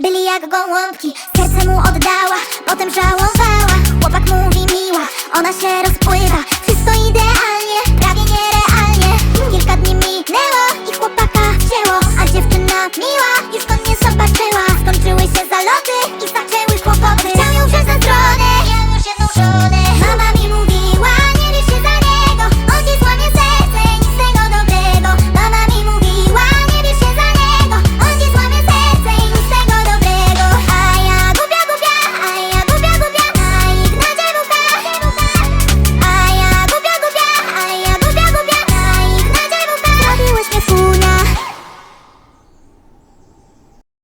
byli jak gołąbki. Serce mu oddała, potem żałowała. Chłopak mówi miła, ona się rozpływa.